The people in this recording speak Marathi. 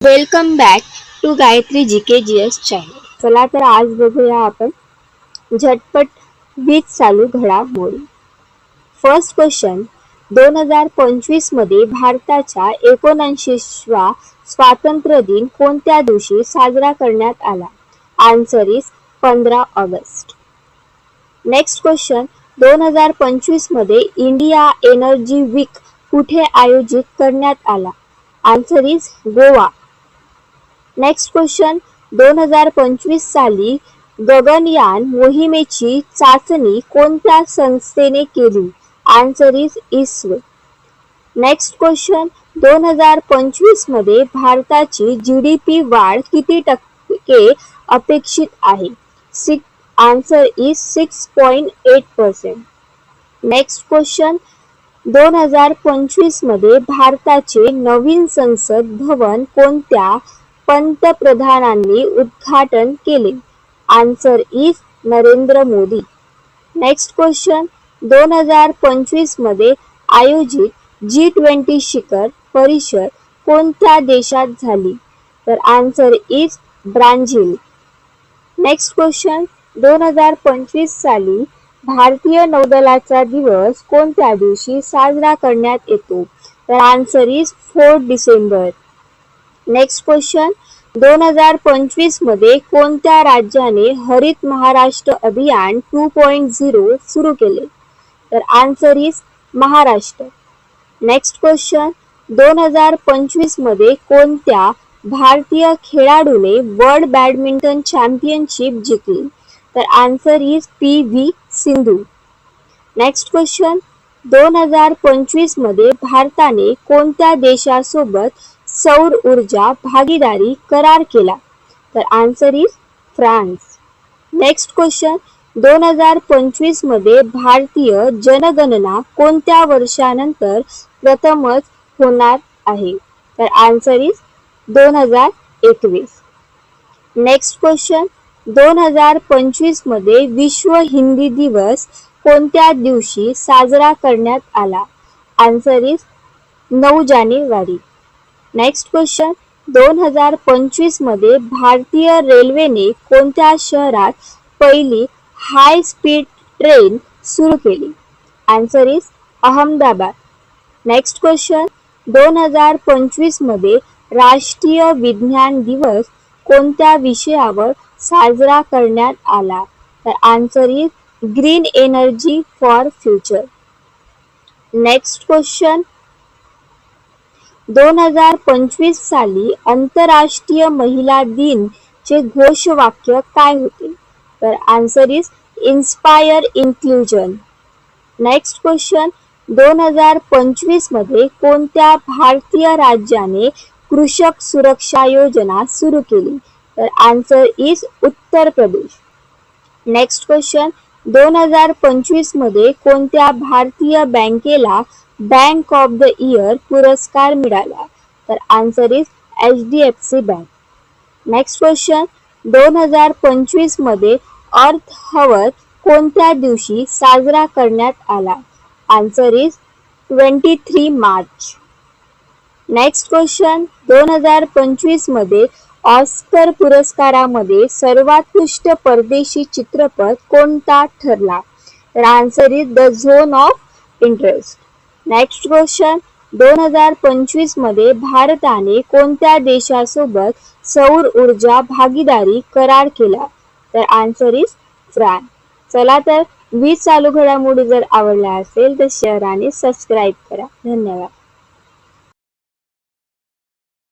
Welcome back to Gayatri G K G S channel चला तर आज बघूया आपण झटपट वीज चालू घडामोडी. फर्स्ट क्वेश्चन दोन हजार पंचवीसमध्ये भारताच्या एकोणऐंशीवा स्वातंत्र्य दिन कोणत्या दिवशी साजरा करण्यात आला? आन्सर इज पंधरा ऑगस्ट. नेक्स्ट क्वेश्चन दोन हजार पंचवीसमध्ये इंडिया एनर्जी वीक कुठे आयोजित करण्यात आला? Answer is Goa. Next question दोन हजार पंचवीस साली गगनयान मोहिमेची चाचणी कोणत्या संस्थेने केली? Answer is ISRO next question दोन हजार पंचवीसमध्ये भारताची जी डी पी वाढ किती टक्के अपेक्षित आहे? Six answer is six point eight percent next question दोन हजार पंचवीसमध्ये भारताचे नवीन संसद भवन कोणत्या पंतप्रधानांनी उद्घाटन केले. Answer is Narendra Modi. Next question दोन हजार पंचवीसमध्ये आयोजित जी ट्वेंटी शिखर परिषद कोणत्या देशात झाली? तर answer is Brazil. Next question दोन हजार पंचवीस साली भारतीय नौदलाचा दिवस कोणत्या दिवशी साजरा करण्यात येतो? तर answer is four December next question दोन हजार पंचवीसमध्ये कोणत्या राज्याने हरित महाराष्ट्र अभियान टू पॉइंट झिरो सुरू केले? तर answer is Maharashtra. Next question दोन हजार पंचवीसमध्ये कोणत्या भारतीय खेळाडूने वर्ल्ड बॅडमिंटन चॅम्पियनशिप जिंकली? तर answer is P V Sindhu next question दोन हजार पंचवीसमध्ये भारताने कोणत्या देशासोबत सौर ऊर्जा भागीदारी करार केला. तर answer is France next question दोन हजार पंचवीसमध्ये भारतीय जनगणना कोणत्या वर्षानंतर प्रथमच होणार आहे? तर आन्सर इज दोन हजार एकवीस. नेक्स्ट क्वेश्चन दोन हजार पंचवीसमध्ये विश्व हिंदी दिवस कोणत्या दिवशी साजरा करण्यात आला? आन्सर इज नऊ जानेवारी. नेक्स्ट क्वेश्चन दोन हजार पंचवीसमध्ये भारतीय रेल्वेने कोणत्या शहरात पहिली हाय स्पीड ट्रेन सुरू केली? Answer is Ahmedabad. Next question दोन हजार पंचवीसमध्ये राष्ट्रीय विज्ञान दिवस कोणत्या विषयावर साजरा करण्यात आला? तर answer is green energy for future next question दोन हजार पंचवीस साली आंतरराष्ट्रीय महिला दिन चे घोषवाक्य काय होते? तर answer is inspire inclusion next question दोन हजार पंचवीसमध्ये कोणत्या भारतीय राज्याने कृषक सुरक्षा योजना सुरू केली? तर answer is Uttar Pradesh. Next question दोन हजार पंचवीसमध्ये कोणत्या भारतीय बँकेला बँक ऑफ द इयर पुरस्कार मिळाला. तर answer is H D F C bank next question दोन हजार पंचवीसमध्ये अर्थ हवर कोणत्या दिवशी साजरा करण्यात आला? Answer is twenty three March. Next question दोन हजार पंचवीसमध्ये ऑस्कर पुरस्कारामध्ये सर्वोत्कृष्ट परदेशी चित्रपट कोणता ठरला? तर answer is the zone of interest next question दोन हजार पंचवीसमध्ये भारताने कोणत्या देशासोबत सौर ऊर्जा भागीदारी करार केला? तर आन्सर इज फ्रान्स चला तर वीज चालू घडामोडी जर आवडल्या असेल तर शेअर आणि सबस्क्राईब करा. धन्यवाद.